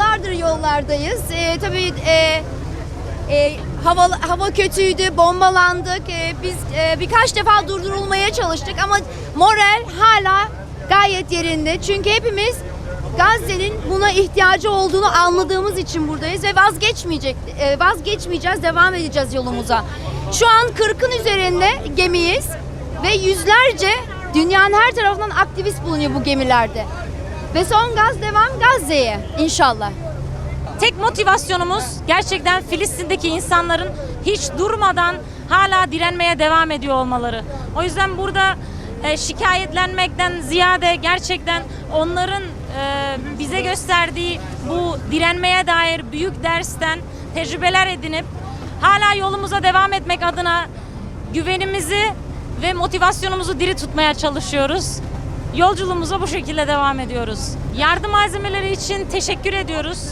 aylardır yollardayız. Ee, tabii e, e, hava, hava kötüydü, bombalandık. Ee, biz e, birkaç defa durdurulmaya çalıştık ama moral hala gayet yerinde. Çünkü hepimiz Gazze'nin buna ihtiyacı olduğunu anladığımız için buradayız ve vazgeçmeyecek e, vazgeçmeyeceğiz, devam edeceğiz yolumuza. Şu an 40'ın üzerinde gemiyiz ve yüzlerce dünyanın her tarafından aktivist bulunuyor bu gemilerde. Ve son gaz devam Gazze'ye inşallah. Tek motivasyonumuz gerçekten Filistin'deki insanların hiç durmadan hala direnmeye devam ediyor olmaları. O yüzden burada e, şikayetlenmekten ziyade gerçekten onların e, bize gösterdiği bu direnmeye dair büyük dersten tecrübeler edinip hala yolumuza devam etmek adına güvenimizi ve motivasyonumuzu diri tutmaya çalışıyoruz. Yolculuğumuza bu şekilde devam ediyoruz. Yardım malzemeleri için teşekkür ediyoruz.